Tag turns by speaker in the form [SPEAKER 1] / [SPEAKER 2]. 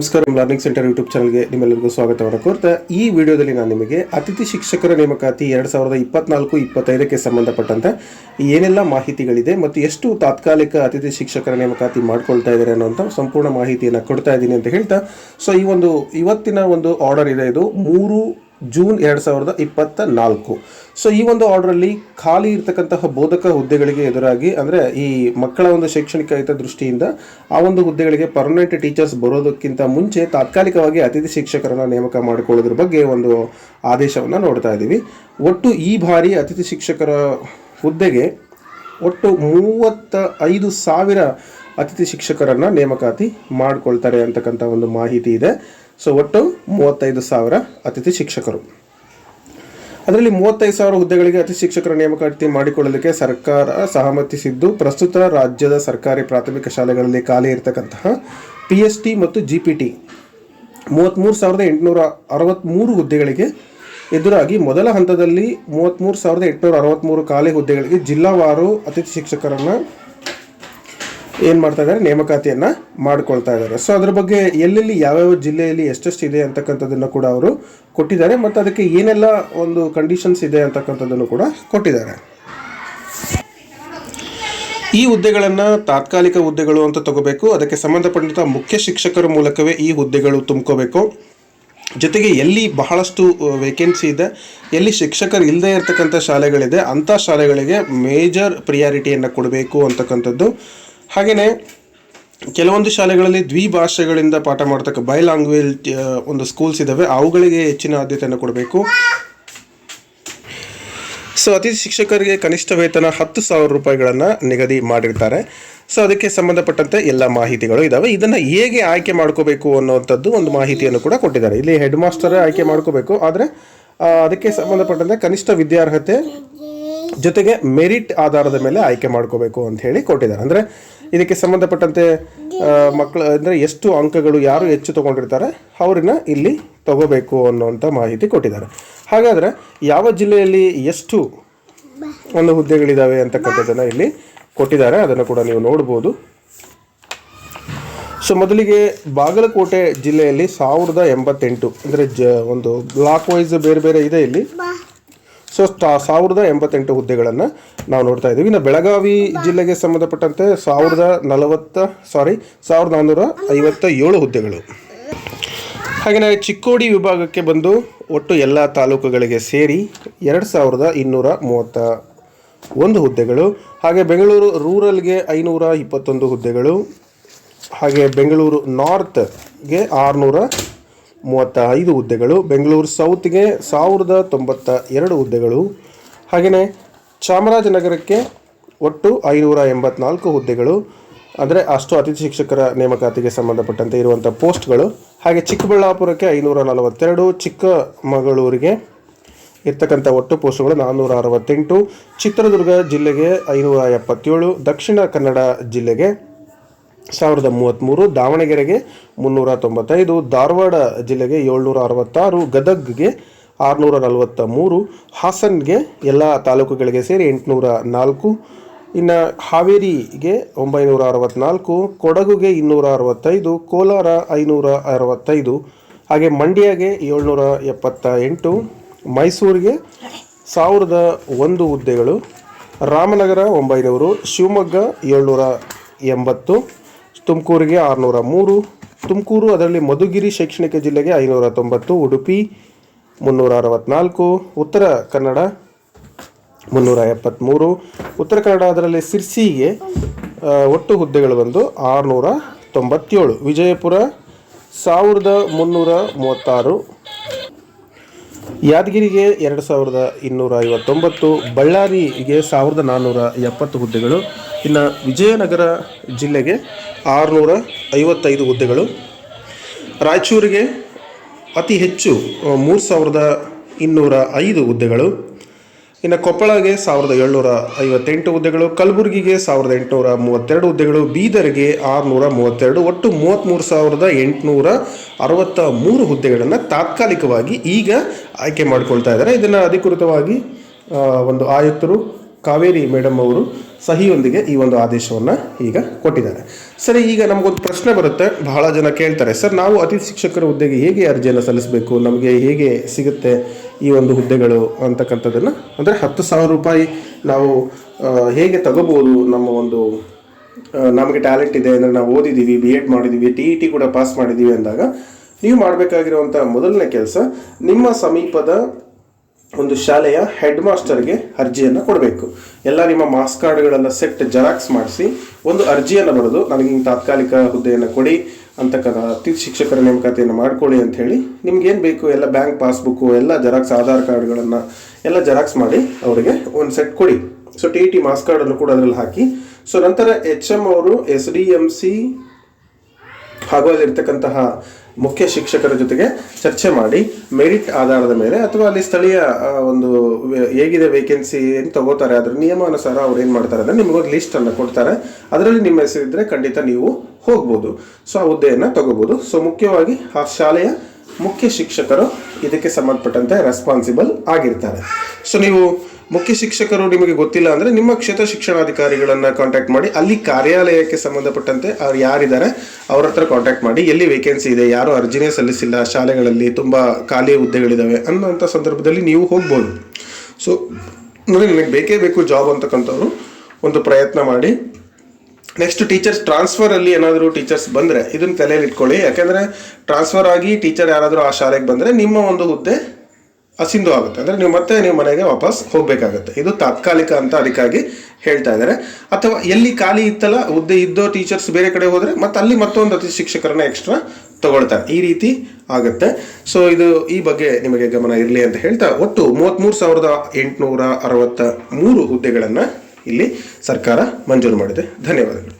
[SPEAKER 1] ನಮಸ್ಕಾರ learning centre YouTube ಚಾನಲ್ಗೆ ನಿಮ್ಮೆಲ್ಲರಿಗೂ ಸ್ವಾಗತವನ್ನು ಕೋರ್ತಾ ಈ ವಿಡಿಯೋದಲ್ಲಿ ನಾನು ನಿಮಗೆ ಅತಿಥಿ ಶಿಕ್ಷಕರ ನೇಮಕಾತಿ ಎರಡು ಸಾವಿರದ ಇಪ್ಪತ್ನಾಲ್ಕು, ಇಪ್ಪತ್ತೈದಕ್ಕೆ ಸಂಬಂಧಪಟ್ಟಂತೆ ಏನೆಲ್ಲ ಮಾಹಿತಿಗಳಿದೆ ಮತ್ತು ಎಷ್ಟು ತಾತ್ಕಾಲಿಕ ಅತಿಥಿ ಶಿಕ್ಷಕರ ನೇಮಕಾತಿ ಮಾಡ್ಕೊಳ್ತಾ ಇದ್ದಾರೆ ಅನ್ನೋಂಥ ಸಂಪೂರ್ಣ ಮಾಹಿತಿಯನ್ನು ಕೊಡ್ತಾ ಇದ್ದೀನಿ ಅಂತ ಹೇಳ್ತಾ, ಸೊ ಈ ಒಂದು ಇವತ್ತಿನ ಒಂದು ಆರ್ಡರ್ ಇದೆ. ಇದು ಮೂರು ಜೂನ್ ಎರಡು ಸಾವಿರದ ಇಪ್ಪತ್ತ ನಾಲ್ಕು. ಸೊ ಈ ಒಂದು ಆರ್ಡ್ರಲ್ಲಿ ಖಾಲಿ ಇರತಕ್ಕಂತಹ ಬೋಧಕ ಹುದ್ದೆಗಳಿಗೆ ಎದುರಾಗಿ, ಅಂದರೆ ಈ ಮಕ್ಕಳ ಒಂದು ಶೈಕ್ಷಣಿಕ ಹಿತದೃಷ್ಟಿಯಿಂದ ಆ ಒಂದು ಹುದ್ದೆಗಳಿಗೆ ಪರ್ಮನೆಂಟ್ ಟೀಚರ್ಸ್ ಬರೋದಕ್ಕಿಂತ ಮುಂಚೆ ತಾತ್ಕಾಲಿಕವಾಗಿ ಅತಿಥಿ ಶಿಕ್ಷಕರನ್ನು ನೇಮಕ ಮಾಡಿಕೊಳ್ಳೋದ್ರ ಬಗ್ಗೆ ಒಂದು ಆದೇಶವನ್ನು ನೋಡ್ತಾ ಇದ್ದೀವಿ. ಒಟ್ಟು ಈ ಬಾರಿ ಅತಿಥಿ ಶಿಕ್ಷಕರ ಹುದ್ದೆಗೆ ಒಟ್ಟು ಮೂವತ್ತ ಐದು ಸಾವಿರ ಅತಿಥಿ ಶಿಕ್ಷಕರನ್ನು ನೇಮಕಾತಿ ಮಾಡಿಕೊಳ್ತಾರೆ ಅಂತಕ್ಕಂಥ ಒಂದು ಮಾಹಿತಿ ಇದೆ. ಸೊ ಒಟ್ಟು ಮೂವತ್ತೈದು ಸಾವಿರ ಅತಿಥಿ ಶಿಕ್ಷಕರು. ಅದರಲ್ಲಿ ಮೂವತ್ತೈದು ಸಾವಿರ ಹುದ್ದೆಗಳಿಗೆ ಅತಿ ಶಿಕ್ಷಕರ ನೇಮಕಾತಿ ಮಾಡಿಕೊಳ್ಳಲಿಕ್ಕೆ ಸರ್ಕಾರ ಸಹಮತಿಸಿದ್ದು ಪ್ರಸ್ತುತ ರಾಜ್ಯದ ಸರ್ಕಾರಿ ಪ್ರಾಥಮಿಕ ಶಾಲೆಗಳಲ್ಲಿ ಖಾಲಿ ಇರತಕ್ಕಂತಹ ಪಿ ಎಸ್ ಟಿ ಮತ್ತು ಜಿ ಪಿ ಟಿ ಮೂವತ್ತ್ಮೂರು ಸಾವಿರದ ಎಂಟುನೂರ ಅರವತ್ತ್ಮೂರು ಹುದ್ದೆಗಳಿಗೆ ಎದುರಾಗಿ ಮೊದಲ ಹಂತದಲ್ಲಿ ಮೂವತ್ತ್ಮೂರು ಸಾವಿರದ ಎಂಟುನೂರ ಅರವತ್ತ್ಮೂರು ಖಾಲಿ ಹುದ್ದೆಗಳಿಗೆ ಜಿಲ್ಲಾವಾರು ಅತಿಥಿ ಶಿಕ್ಷಕರನ್ನು ಏನು ಮಾಡ್ತಾ ಇದ್ದಾರೆ? ನೇಮಕಾತಿಯನ್ನು ಮಾಡ್ಕೊಳ್ತಾ ಇದ್ದಾರೆ. ಸೊ ಅದ್ರ ಬಗ್ಗೆ ಎಲ್ಲೆಲ್ಲಿ, ಯಾವ್ಯಾವ ಜಿಲ್ಲೆಯಲ್ಲಿ ಎಷ್ಟೆಷ್ಟು ಇದೆ ಅಂತಕ್ಕಂಥದ್ದನ್ನು ಕೂಡ ಅವರು ಕೊಟ್ಟಿದ್ದಾರೆ ಮತ್ತು ಅದಕ್ಕೆ ಏನೆಲ್ಲ ಒಂದು ಕಂಡೀಷನ್ಸ್ ಇದೆ ಅಂತಕ್ಕಂಥದ್ದನ್ನು ಕೂಡ ಕೊಟ್ಟಿದ್ದಾರೆ. ಈ ಹುದ್ದೆಗಳನ್ನು ತಾತ್ಕಾಲಿಕ ಹುದ್ದೆಗಳು ಅಂತ ತಗೋಬೇಕು. ಅದಕ್ಕೆ ಸಂಬಂಧಪಟ್ಟಂಥ ಮುಖ್ಯ ಶಿಕ್ಷಕರ ಮೂಲಕವೇ ಈ ಹುದ್ದೆಗಳು ತುಂಬ್ಕೋಬೇಕು. ಜೊತೆಗೆ ಎಲ್ಲಿ ಬಹಳಷ್ಟು ವೇಕೆನ್ಸಿ ಇದೆ, ಎಲ್ಲಿ ಶಿಕ್ಷಕರು ಇಲ್ಲದೆ ಇರತಕ್ಕಂಥ ಶಾಲೆಗಳಿದೆ, ಅಂಥ ಶಾಲೆಗಳಿಗೆ ಮೇಜರ್ ಪ್ರಿಯಾರಿಟಿಯನ್ನು ಕೊಡಬೇಕು ಅಂತಕ್ಕಂಥದ್ದು ಹಾಗೆಯೇ ಕೆಲವೊಂದು ಶಾಲೆಗಳಲ್ಲಿ ದ್ವಿಭಾಷೆಗಳಿಂದ ಪಾಠ ಮಾಡ್ತಕ್ಕ ಬೈ ಲ್ಯಾಂಗ್ವೇಜ್ ಒಂದು ಸ್ಕೂಲ್ಸ್ ಇದ್ದಾವೆ ಅವುಗಳಿಗೆ ಹೆಚ್ಚಿನ ಆದ್ಯತೆಯನ್ನು ಕೊಡಬೇಕು. ಸೊ ಅತಿಥಿ ಶಿಕ್ಷಕರಿಗೆ ಕನಿಷ್ಠ ವೇತನ ಹತ್ತು ಸಾವಿರ ರೂಪಾಯಿಗಳನ್ನು ನಿಗದಿ ಮಾಡಿರ್ತಾರೆ. ಸೊ ಅದಕ್ಕೆ ಸಂಬಂಧಪಟ್ಟಂತೆ ಎಲ್ಲ ಮಾಹಿತಿಗಳು ಇದ್ದಾವೆ ಇದನ್ನು ಹೇಗೆ ಆಯ್ಕೆ ಮಾಡ್ಕೋಬೇಕು ಅನ್ನೋವಂಥದ್ದು ಒಂದು ಮಾಹಿತಿಯನ್ನು ಕೂಡ ಕೊಟ್ಟಿದ್ದಾರೆ. ಇಲ್ಲಿ ಹೆಡ್ ಮಾಸ್ಟರೇ ಆಯ್ಕೆ ಮಾಡ್ಕೋಬೇಕು. ಆದರೆ ಅದಕ್ಕೆ ಸಂಬಂಧಪಟ್ಟಂತೆ ಕನಿಷ್ಠ ವಿದ್ಯಾರ್ಹತೆ ಜೊತೆಗೆ ಮೆರಿಟ್ ಆಧಾರದ ಮೇಲೆ ಆಯ್ಕೆ ಮಾಡ್ಕೋಬೇಕು ಅಂತ ಹೇಳಿ ಕೊಟ್ಟಿದ್ದಾರೆ. ಅಂದರೆ ಇದಕ್ಕೆ ಸಂಬಂಧಪಟ್ಟಂತೆ ಮಕ್ಕಳು ಅಂದರೆ ಎಷ್ಟು ಅಂಕಗಳು ಯಾರು ಹೆಚ್ಚು ತಗೊಂಡಿರ್ತಾರೆ ಅವ್ರನ್ನ ಇಲ್ಲಿ ತಗೋಬೇಕು ಅನ್ನುವಂಥ ಮಾಹಿತಿ ಕೊಟ್ಟಿದ್ದಾರೆ. ಹಾಗಾದರೆ ಯಾವ ಜಿಲ್ಲೆಯಲ್ಲಿ ಎಷ್ಟು ಒಂದು ಹುದ್ದೆಗಳಿದ್ದಾವೆ ಅಂತಕ್ಕಂಥದ್ದನ್ನು ಇಲ್ಲಿ ಕೊಟ್ಟಿದ್ದಾರೆ. ಅದನ್ನು ಕೂಡ ನೀವು ನೋಡ್ಬೋದು. ಸೊ, ಮೊದಲಿಗೆ ಬಾಗಲಕೋಟೆ ಜಿಲ್ಲೆಯಲ್ಲಿ ಸಾವಿರದ ಎಂಬತ್ತೆಂಟು, ಅಂದರೆ ಜ, ಒಂದು ಬ್ಲಾಕ್ ವೈಸ್ ಬೇರೆ ಬೇರೆ ಇದೆ ಇಲ್ಲಿ. ಸೊ ಸಾವಿರದ ಎಂಬತ್ತೆಂಟು ಹುದ್ದೆಗಳನ್ನು ನಾವು ನೋಡ್ತಾ ಇದ್ದೀವಿ. ಇನ್ನು ಬೆಳಗಾವಿ ಜಿಲ್ಲೆಗೆ ಸಂಬಂಧಪಟ್ಟಂತೆ ಸಾವಿರದ ನಲವತ್ತ ಸಾರಿ ಸಾವಿರದ ನಾನ್ನೂರ ಐವತ್ತ ಏಳು ಹುದ್ದೆಗಳು. ಹಾಗೆಯೇ ಚಿಕ್ಕೋಡಿ ವಿಭಾಗಕ್ಕೆ ಬಂದು ಒಟ್ಟು ಎಲ್ಲ ತಾಲೂಕುಗಳಿಗೆ ಸೇರಿ ಎರಡು ಸಾವಿರದ ಇನ್ನೂರ ಮೂವತ್ತ ಒಂದು ಹುದ್ದೆಗಳು. ಹಾಗೆ ಬೆಂಗಳೂರು ರೂರಲ್ಗೆ ಐನೂರ ಇಪ್ಪತ್ತೊಂದು ಹುದ್ದೆಗಳು. ಹಾಗೆ ಬೆಂಗಳೂರು ನಾರ್ತ್ಗೆ ಆರುನೂರ ಮೂವತ್ತ ಐದು ಹುದ್ದೆಗಳು, ಬೆಂಗಳೂರು ಸೌತ್ಗೆ ಸಾವಿರದ ತೊಂಬತ್ತ ಎರಡು ಹುದ್ದೆಗಳು. ಹಾಗೆಯೇ ಚಾಮರಾಜನಗರಕ್ಕೆ ಒಟ್ಟು ಐನೂರ ಎಂಬತ್ನಾಲ್ಕು ಹುದ್ದೆಗಳು. ಅಂದರೆ ಅಷ್ಟು ಅತಿಥಿ ಶಿಕ್ಷಕರ ನೇಮಕಾತಿಗೆ ಸಂಬಂಧಪಟ್ಟಂತೆ ಇರುವಂಥ ಪೋಸ್ಟ್ಗಳು. ಹಾಗೆ ಚಿಕ್ಕಬಳ್ಳಾಪುರಕ್ಕೆ ಐನೂರ ನಲವತ್ತೆರಡು, ಚಿಕ್ಕಮಗಳೂರಿಗೆ ಇರ್ತಕ್ಕಂಥ ಒಟ್ಟು ಪೋಸ್ಟ್ಗಳು ನಾನ್ನೂರ ಅರವತ್ತೆಂಟು. ಚಿತ್ರದುರ್ಗ ಜಿಲ್ಲೆಗೆ ಐನೂರ ಎಪ್ಪತ್ತೇಳು. ದಕ್ಷಿಣ ಕನ್ನಡ ಜಿಲ್ಲೆಗೆ ಸಾವಿರದ ಮೂವತ್ತ್ಮೂರು ದಾವಣಗೆರೆಗೆ ಮುನ್ನೂರ ತೊಂಬತ್ತೈದು, ಧಾರವಾಡ ಜಿಲ್ಲೆಗೆ ಏಳ್ನೂರ ಅರವತ್ತಾರು, ಗದಗ್ಗೆ ಆರುನೂರ ನಲವತ್ತ ಮೂರು ಹಾಸನ್ಗೆ ಎಲ್ಲ ತಾಲೂಕುಗಳಿಗೆ ಸೇರಿ ಎಂಟುನೂರ ನಾಲ್ಕು, ಇನ್ನು ಹಾವೇರಿಗೆ ಒಂಬೈನೂರ ಅರವತ್ತ್ನಾಲ್ಕು ಕೊಡಗುಗೆ ಇನ್ನೂರ ಅರವತ್ತೈದು, ಕೋಲಾರ ಐನೂರ ಅರವತ್ತೈದು, ಹಾಗೆ ಮಂಡ್ಯಗೆ ಏಳ್ನೂರ ಎಪ್ಪತ್ತ ಎಂಟು, ಮೈಸೂರಿಗೆ ಸಾವಿರದ ಒಂದು ಹುದ್ದೆಗಳು, ರಾಮನಗರ ಒಂಬೈನೂರು, ಶಿವಮೊಗ್ಗ ಏಳ್ನೂರ ಎಂಬತ್ತು ತುಮಕೂರಿಗೆ ಆರುನೂರ ಮೂರು, ತುಮಕೂರು ಅದರಲ್ಲಿ ಮಧುಗಿರಿ ಶೈಕ್ಷಣಿಕ ಜಿಲ್ಲೆಗೆ ಐನೂರ ತೊಂಬತ್ತು, ಉಡುಪಿ ಮುನ್ನೂರ ಅರವತ್ತ್ನಾಲ್ಕು ಉತ್ತರ ಕನ್ನಡ ಮುನ್ನೂರ ಎಪ್ಪತ್ತ್ಮೂರು ಉತ್ತರ ಕನ್ನಡ ಅದರಲ್ಲಿ ಸಿರ್ಸಿಗೆ ಒಟ್ಟು ಹುದ್ದೆಗಳು ಬಂದು ಆರುನೂರ ತೊಂಬತ್ತೇಳು, ವಿಜಯಪುರ ಸಾವಿರದ ಮುನ್ನೂರ ಮೂವತ್ತಾರು. ಯಾದಗಿರಿಗೆ ಎರಡು ಸಾವಿರದ ಇನ್ನೂರ ಐವತ್ತೊಂಬತ್ತು, ಬಳ್ಳಾರಿಗೆ ಸಾವಿರದ ನಾನ್ನೂರ ಎಪ್ಪತ್ತು ಹುದ್ದೆಗಳು, ಇನ್ನು ವಿಜಯನಗರ ಜಿಲ್ಲೆಗೆ ಆರುನೂರ ಐವತ್ತೈದು ಹುದ್ದೆಗಳು. ರಾಯಚೂರಿಗೆ ಅತಿ ಹೆಚ್ಚು, ಮೂರು ಸಾವಿರದ ಇನ್ನೂರ ಐದು ಹುದ್ದೆಗಳು. ಇನ್ನು ಕೊಪ್ಪಳಗೆ ಸಾವಿರದ ಏಳ್ನೂರ ಐವತ್ತೆಂಟು ಹುದ್ದೆಗಳು, ಕಲಬುರಗಿಗೆ ಸಾವಿರದ ಎಂಟುನೂರ ಮೂವತ್ತೆರಡು ಹುದ್ದೆಗಳು, ಬೀದರ್ಗೆ ಆರುನೂರ ಮೂವತ್ತೆರಡು, ಒಟ್ಟು ಮೂವತ್ತ್ಮೂರು ಸಾವಿರದ ಎಂಟುನೂರ ಅರವತ್ತ ಮೂರು ಹುದ್ದೆಗಳನ್ನು ತಾತ್ಕಾಲಿಕವಾಗಿ ಈಗ ಆಯ್ಕೆ ಮಾಡಿಕೊಳ್ತಾ ಇದ್ದಾರೆ. ಇದನ್ನು ಅಧಿಕೃತವಾಗಿ ಒಂದು ಆಯುಕ್ತರು ಕಾವೇರಿ ಮೇಡಮ್ ಅವರು ಸಹಿಯೊಂದಿಗೆ ಈ ಒಂದು ಆದೇಶವನ್ನು ಈಗ ಕೊಟ್ಟಿದ್ದಾರೆ. ಸರಿ, ಈಗ ನಮಗೊಂದು ಪ್ರಶ್ನೆ ಬರುತ್ತೆ. ಬಹಳ ಜನ ಕೇಳ್ತಾರೆ, ಸರ್, ನಾವು ಅತಿಥಿ ಶಿಕ್ಷಕರ ಹುದ್ದೆಗೆ ಹೇಗೆ ಅರ್ಜಿಯನ್ನು ಸಲ್ಲಿಸಬೇಕು? ನಮಗೆ ಹೇಗೆ ಸಿಗುತ್ತೆ ಈ ಒಂದು ಹುದ್ದೆಗಳು? ಅಂತಕ್ಕಂಥದ್ದನ್ನು ಅಂದರೆ ಹತ್ತು ಸಾವಿರ ರೂಪಾಯಿ ನಾವು ಹೇಗೆ ತಗೋಬೋದು? ನಮ್ಮ ಒಂದು ನಮಗೆ ಟ್ಯಾಲೆಂಟ್ ಇದೆ ಅಂದರೆ ನಾವು ಓದಿದ್ದೀವಿ ಬಿ ಎಡ್ ಮಾಡಿದ್ದೀವಿ ಟಿ ಇ ಟಿ ಕೂಡ ಪಾಸ್ ಮಾಡಿದ್ದೀವಿ ಅಂದಾಗ, ನೀವು ಮಾಡಬೇಕಾಗಿರುವಂಥ ಮೊದಲನೇ ಕೆಲಸ ನಿಮ್ಮ ಸಮೀಪದ ಒಂದು ಶಾಲೆಯ ಹೆಡ್ ಮಾಸ್ಟರ್ಗೆ ಅರ್ಜಿಯನ್ನು ಕೊಡಬೇಕು. ಎಲ್ಲ ನಿಮ್ಮ ಮಾಸ್ಕ್ ಕಾರ್ಡ್ಗಳೆಲ್ಲ ಸೆಟ್ ಜೆರಾಕ್ಸ್ ಮಾಡಿಸಿ, ಒಂದು ಅರ್ಜಿಯನ್ನು ಬರೆದು, ನನಗೆ ತಾತ್ಕಾಲಿಕ ಹುದ್ದೆಯನ್ನು ಕೊಡಿ, ಅಂತಕ್ಕಂಥ ಅತಿಥಿ ಶಿಕ್ಷಕರ ನೇಮಕಾತಿಯನ್ನು ಮಾಡಿಕೊಳ್ಳಿ ಅಂತ ಹೇಳಿ ನಿಮ್ಗೇನು ಬೇಕು, ಎಲ್ಲ ಬ್ಯಾಂಕ್ ಪಾಸ್ಬುಕ್ಕು, ಎಲ್ಲ ಜೆರಾಕ್ಸ್ ಆಧಾರ್ ಕಾರ್ಡ್ಗಳನ್ನು ಎಲ್ಲ ಜೆರಾಕ್ಸ್ ಮಾಡಿ ಅವರಿಗೆ ಒಂದು ಸೆಟ್ ಕೊಡಿ. So T E T marks ಕಾರ್ಡನ್ನು ಕೂಡ ಅದರಲ್ಲಿ ಹಾಕಿ. ಸೊ ನಂತರ ಎಚ್ ಎಂ ಅವರು ಎಸ್ ಡಿ ಎಂ ಸಿ ಹಾಗೂ ಅಲ್ಲಿರ್ತಕ್ಕಂತಹ ಮುಖ್ಯ ಶಿಕ್ಷಕರ ಜೊತೆಗೆ ಚರ್ಚೆ ಮಾಡಿ ಮೆರಿಟ್ ಆಧಾರದ ಮೇಲೆ ಅಥವಾ ಅಲ್ಲಿ ಸ್ಥಳೀಯ ಒಂದು ಹೇಗಿದೆ ವೇಕೆನ್ಸಿ ಏನು ತಗೋತಾರೆ ಅದ್ರ ನಿಯಮಾನುಸಾರ ಅವ್ರು ಏನು ಮಾಡ್ತಾರೆ ಅಂದರೆ ನಿಮಗೊಂದು ಲಿಸ್ಟನ್ನು ಕೊಡ್ತಾರೆ. ಅದರಲ್ಲಿ ನಿಮ್ಮ ಹೆಸರಿದ್ರೆ ಖಂಡಿತ ನೀವು ಹೋಗ್ಬೋದು. ಸೊ, ಆ ಹುದ್ದೆಯನ್ನು ತಗೋಬೋದು. ಸೊ, ಮುಖ್ಯವಾಗಿ ಆ ಶಾಲೆಯ ಮುಖ್ಯ ಶಿಕ್ಷಕರು ಇದಕ್ಕೆ ಸಂಬಂಧಪಟ್ಟಂತೆ ರೆಸ್ಪಾನ್ಸಿಬಲ್ ಆಗಿರ್ತಾರೆ. ಸೊ, ನೀವು ಮುಖ್ಯ ಶಿಕ್ಷಕರು ನಿಮಗೆ ಗೊತ್ತಿಲ್ಲ ಅಂದರೆ ನಿಮ್ಮ ಕ್ಷೇತ್ರ ಶಿಕ್ಷಣಾಧಿಕಾರಿಗಳನ್ನು ಕಾಂಟ್ಯಾಕ್ಟ್ ಮಾಡಿ, ಅಲ್ಲಿ ಕಾರ್ಯಾಲಯಕ್ಕೆ ಸಂಬಂಧಪಟ್ಟಂತೆ ಅವ್ರು ಯಾರಿದ್ದಾರೆ, ಅವ್ರ ಹತ್ರ ಕಾಂಟ್ಯಾಕ್ಟ್ ಮಾಡಿ, ಎಲ್ಲಿ ವೇಕೆನ್ಸಿ ಇದೆ, ಯಾರು ಅರ್ಜಿನೇ ಸಲ್ಲಿಸಿಲ್ಲ, ಶಾಲೆಗಳಲ್ಲಿ ತುಂಬ ಖಾಲಿ ಹುದ್ದೆಗಳಿದ್ದಾವೆ ಅನ್ನೋಂಥ ಸಂದರ್ಭದಲ್ಲಿ ನೀವು ಹೋಗ್ಬೋದು. ಸೊ ನೋಡಿ ನಿಮಗೆ ಬೇಕೇ ಬೇಕು ಜಾಬ್ ಅಂತಕ್ಕಂಥವ್ರು, ಒಂದು ಪ್ರಯತ್ನ ಮಾಡಿ. ನೆಕ್ಸ್ಟ್ ಟೀಚರ್ಸ್ ಟ್ರಾನ್ಸ್ಫರ್ ಅಲ್ಲಿ ಏನಾದರೂ ಟೀಚರ್ಸ್ ಬಂದರೆ ಇದನ್ನು ತಲೆಯಲ್ಲಿ ಇಟ್ಕೊಳ್ಳಿ. ಯಾಕೆಂದರೆ ಟ್ರಾನ್ಸ್ಫರ್ ಆಗಿ ಟೀಚರ್ ಯಾರಾದರೂ ಆ ಶಾಲೆಗೆ ಬಂದರೆ, ನಿಮ್ಮ ಒಂದು ಹುದ್ದೆ ಅಸಿಂಧು ಆಗುತ್ತೆ. ಅಂದರೆ ನೀವು ಮತ್ತೆ ನೀವು ಮನೆಗೆ ವಾಪಸ್ ಹೋಗಬೇಕಾಗುತ್ತೆ. ಇದು ತಾತ್ಕಾಲಿಕ ಅಂತ ಅದಕ್ಕಾಗಿ ಹೇಳ್ತಾ ಇದ್ದಾರೆ. ಅಥವಾ ಎಲ್ಲಿ ಖಾಲಿ ಇತ್ತಲ್ಲ, ಹುದ್ದೆ ಇದ್ದೋ ಟೀಚರ್ಸ್ ಬೇರೆ ಕಡೆ ಹೋದರೆ ಮತ್ತೆ ಅಲ್ಲಿ ಮತ್ತೊಂದು ಅತಿಥಿ ಶಿಕ್ಷಕರನ್ನ ಎಕ್ಸ್ಟ್ರಾ ತಗೊಳ್ತಾರೆ. ಈ ರೀತಿ ಆಗುತ್ತೆ. ಸೊ ಇದು ಈ ಬಗ್ಗೆ ನಿಮಗೆ ಗಮನ ಇರಲಿ ಅಂತ ಹೇಳ್ತಾ ಒಟ್ಟು ಮೂವತ್ತ್ಮೂರು ಸಾವಿರದ ಎಂಟುನೂರ ಅರವತ್ತ ಮೂರು ಹುದ್ದೆಗಳನ್ನು ಇಲ್ಲಿ ಸರ್ಕಾರ ಮಂಜೂರು ಮಾಡಿದೆ. ಧನ್ಯವಾದಗಳು.